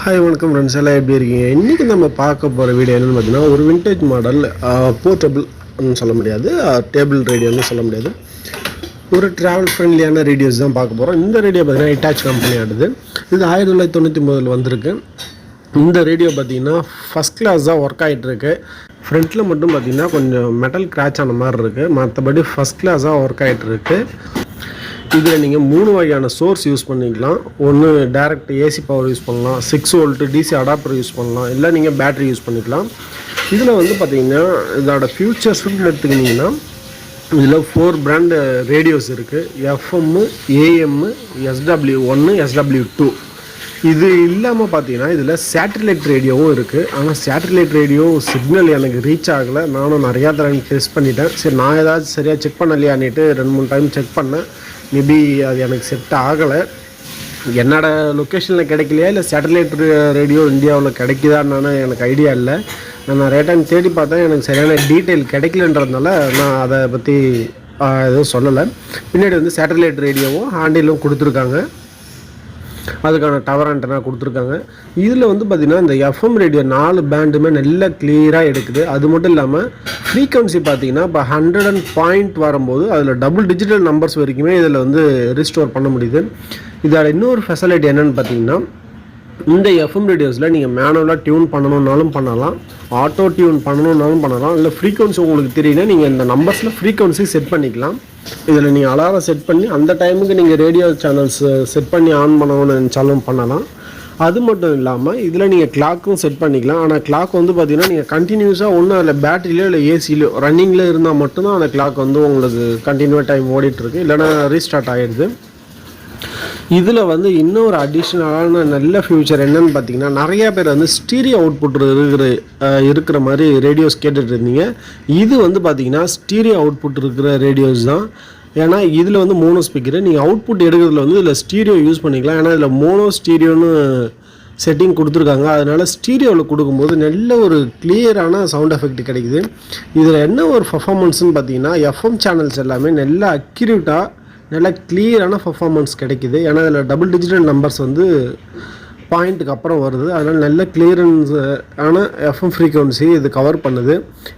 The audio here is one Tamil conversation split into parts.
ஹாய் வணக்கம் ஃப்ரெண்ட்ஸ் எல்லாம் எப்படி இருக்கீங்க? இன்றைக்கி நம்ம பார்க்க போகிற வீடியோ என்னென்னு பார்த்தீங்கன்னா ஒரு விண்டேஜ் மாடல் போர்ட்டபிள்னு சொல்ல முடியாது. டேபிள் ரேடியோன்னு சொல்ல முடியாது. ஒரு ட்ராவல் ஃப்ரெண்ட்லியான ரேடியோஸ் தான் பார்க்க போகிறோம் இந்த ரேடியோ பார்த்தீங்கன்னா இட்டாச் கம்பெனி இது ஆயிரத்தி தொள்ளாயிரத்தி தொண்ணூற்றி ஒம்பதில் வந்திருக்கு. இந்த ரேடியோ பார்த்தீங்கன்னா ஃபஸ்ட் கிளாஸ் தான் ஒர்க் ஆகிட்டுருக்கு ஃப்ரண்ட்டில் மட்டும் பார்த்தீங்கன்னா கொஞ்சம் மெட்டல் கிராச் ஆன மாதிரி இருக்குது மற்றபடி ஃபஸ்ட் கிளாஸாக ஒர்க் ஆகிட்டுருக்கு இதில் நீங்கள் மூணு வகையான சோர்ஸ் யூஸ் பண்ணிக்கலாம். ஒன்று டேரக்ட் ஏசி பவர் யூஸ் பண்ணலாம். Six volt DC adapter use பண்ணலாம். இல்லை நீங்கள் பேட்டரி யூஸ் பண்ணிக்கலாம். இதில் வந்து பார்த்தீங்கன்னா இதோட ஃபியூச்சர்ஸ்ன்னு எடுத்துக்கிட்டிங்கன்னா இதில் ஃபோர் பிராண்டு ரேடியோஸ் இருக்குது எஃப்எம்மு ஏஎம்மு எஸ்டபிள்யூ ஒன்று எஸ்டபிள்யூ டூ இது இல்லாமல் பார்த்தீங்கன்னா இதில் சேட்டலைட் ரேடியோவும் இருக்குது ஆனால் சேட்டலைட் ரேடியோ சிக்னல் எனக்கு ரீச் ஆகலை. நானும் நிறையா தடவை டெஸ்ட் பண்ணிட்டேன். சரி நான் ஏதாச்சும் சரியாக செக் பண்ணலையான்னுட்டு ரெண்டு மூணு டைம் செக் பண்ணேன். மேபி அது எனக்கு செட் ஆகலை. என்னோடய லொக்கேஷனில் கிடைக்கலையா? இல்லை சேட்டலைட் ரேடியோ இந்தியாவில் கிடைக்குதான்னு எனக்கு ஐடியா இல்லை. நான் நிறைய டைம் தேடி பார்த்தேன். எனக்கு சரியான டீட்டெயில் கிடைக்கலன்றதுனால நான் அதை பற்றி எதுவும் சொல்லலை. பின்னாடி வந்து சேட்டலைட் ரேடியோவும் ஹாண்டிலும் கொடுத்துருக்காங்க. அதுக்கான டவர் ஆண்டனா கொடுத்துருக்காங்க. இதில் வந்து பார்த்திங்கன்னா இந்த எஃப்எம் ரேடியோ நாலு பேண்டுமே நல்லா கிளியராக எடுக்குது. அது மட்டும் இல்லாமல் ஃப்ரீக்வன்சி பார்த்தீங்கன்னா இப்போ ஹண்ட்ரட் அண்ட் பாயிண்ட் வரும்போது அதில் டபுள் டிஜிட்டல் நம்பர்ஸ் வரைக்குமே இதில் வந்து ரிஸ்டோர் பண்ண முடியுது. இதோட இன்னொரு ஃபெசிலிட்டி என்னென்னு பார்த்தீங்கன்னா இந்த எஃப்எம் ரேடியோஸில் நீங்கள் மேனுவலாக டியூன் பண்ணணுன்னாலும் பண்ணலாம். ஆட்டோ டியூன் பண்ணணுன்னாலும் பண்ணலாம். இல்லை ஃப்ரீக்வன்சி உங்களுக்கு தெரியல நீங்கள் இந்த நம்பர்ஸில் ஃப்ரீக்வன்சி செட் பண்ணிக்கலாம். இதில் நீங்கள் அலாரம் செட் பண்ணி அந்த டைமுக்கு நீங்கள் ரேடியோ சேனல்ஸ் செட் பண்ணி ஆன் பண்ணணும்னு நினச்சாலும் பண்ணலாம். அது மட்டும் இல்லாமல் இதில் நீங்கள் கிளாக்கும் செட் பண்ணிக்கலாம். ஆனால் கிளாக் வந்து பார்த்தீங்கன்னா நீங்கள் கண்டினியூஸாக ஒன்றும் அதில் பேட்டரியிலோ இல்லை ஏசியிலோ ரன்னிங்கில் இருந்தால் மட்டும்தான் அந்த கிளாக் வந்து உங்களுக்கு கண்டினியூவாக டைம் ஓடிட்டுருக்கு இல்லைனா ரீஸ்டார்ட் ஆகிடுது இதில் வந்து இன்னொரு அடிஷ்னலான நல்ல ஃபியூச்சர் என்னன்னு பார்த்தீங்கன்னா நிறைய பேர் வந்து ஸ்டீரியோ அவுட்புட் இருக்கிற இருக்கிற மாதிரி ரேடியோஸ் கேட்டுட்டு இருந்தீங்க. இது வந்து பார்த்தீங்கன்னா ஸ்டீரியோ அவுட்புட் இருக்கிற ரேடியோஸ் தான். ஏன்னா இதில் வந்து மோனோ ஸ்பீக்கரு நீங்கள் அவுட்புட் எடுக்கிறதுல வந்து இதில் ஸ்டீரியோ யூஸ் பண்ணிக்கலாம். ஏன்னா இதில் மோனோ ஸ்டீரியோன்னு செட்டிங் கொடுத்துருக்காங்க. அதனால் ஸ்டீரியோவில் கொடுக்கும்போது நல்ல ஒரு கிளியரான சவுண்ட் எஃபெக்ட் கிடைக்குது. இதில் என்ன ஒரு பர்ஃபாமன்ஸ்னு பார்த்தீங்கன்னா எஃப்எம் சேனல்ஸ் எல்லாமே நல்ல அக்யூரேட்டாக நல்ல கிளியரான பர்ஃபார்மன்ஸ் கிடைக்கிது. ஏன்னா அதில் டபுள் டிஜிட்டல் நம்பர்ஸ் வந்து பாயிண்ட்டுக்கு அப்புறம் வருது. அதனால் நல்ல கிளியரன்ஸ் ஆன எஃப்எம் ஃப்ரீக்வன்சி இது கவர் பண்ணுது.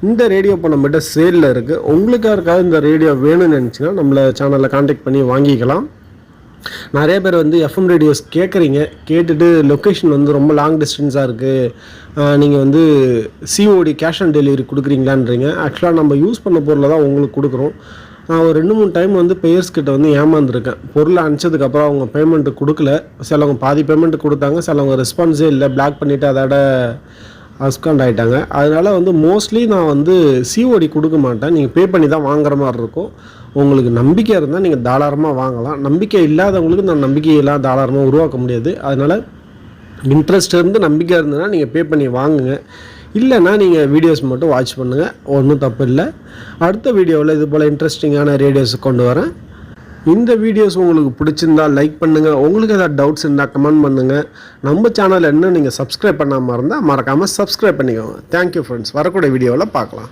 இந்த ரேடியோ இப்போ நம்மகிட்ட சேலில் இருக்குது உங்களுக்காக இருக்காது இந்த ரேடியோ வேணும்னு நினச்சிங்கன்னா நம்மளை சேனலில் காண்டாக்ட் பண்ணி வாங்கிக்கலாம். நிறைய பேர் வந்து எஃப்எம் ரேடியோஸ் கேட்குறீங்க கேட்டுட்டு லொக்கேஷன் வந்து ரொம்ப லாங் டிஸ்டன்ஸாக இருக்குது நீங்கள் வந்து சிஓடி கேஷ் ஆன் டெலிவரி கொடுக்குறீங்களான்றீங்க. ஆக்சுவலாக நம்ம யூஸ் பண்ண பொருளை தான் உங்களுக்கு கொடுக்குறோம். நான் ஒரு ரெண்டு மூணு டைம் வந்து பேயர்ஸ் கிட்ட வந்து ஏமாந்துருக்கேன். பொருளை அனுப்பிச்சதுக்கப்புறம் அவங்க பேமெண்ட்டு கொடுக்கல. சிலவங்க பாதி பேமெண்ட் கொடுத்தாங்க சிலவங்க ரெஸ்பான்ஸே இல்லை. பிளாக் பண்ணிவிட்டு அதோட அஸ்காண்ட் ஆகிட்டாங்க அதனால் வந்து மோஸ்ட்லி நான் வந்து சிஓடி கொடுக்க மாட்டேன். நீங்கள் பே பண்ணி தான் வாங்குற மாதிரி இருக்கும். உங்களுக்கு நம்பிக்கை இருந்தால் நீங்கள் தாராளமாக வாங்கலாம். நம்பிக்கை இல்லாதவங்களுக்கு நான் நம்பிக்கையெல்லாம் தாராளமாக உருவாக்க முடியாது. அதனால் இன்ட்ரெஸ்ட் இருந்து நம்பிக்கை இருந்ததுன்னா நீங்கள் பே பண்ணி வாங்குங்க. இல்லைன்னா நீங்கள் வீடியோஸ் மட்டும் வாட்ச் பண்ணுங்கள் ஒன்றும் தப்பு இல்லை. அடுத்த வீடியோவில் இது போல் இன்ட்ரெஸ்டிங்கான ரேடியோஸ் கொண்டு வரேன். இந்த வீடியோஸ் உங்களுக்கு பிடிச்சிருந்தால் லைக் பண்ணுங்கள் உங்களுக்கு ஏதாவது டவுட்ஸ் இருந்தால் கமெண்ட் பண்ணுங்கள் நம்ம சேனல் என்ன நீங்கள் சப்ஸ்கிரைப் பண்ணாமல் இருந்தால் மறக்காமல் சப்ஸ்கிரைப் பண்ணிக்கோங்க. தேங்க்யூ ஃப்ரெண்ட்ஸ் வரக்கூடிய வீடியோவில் பார்க்கலாம்.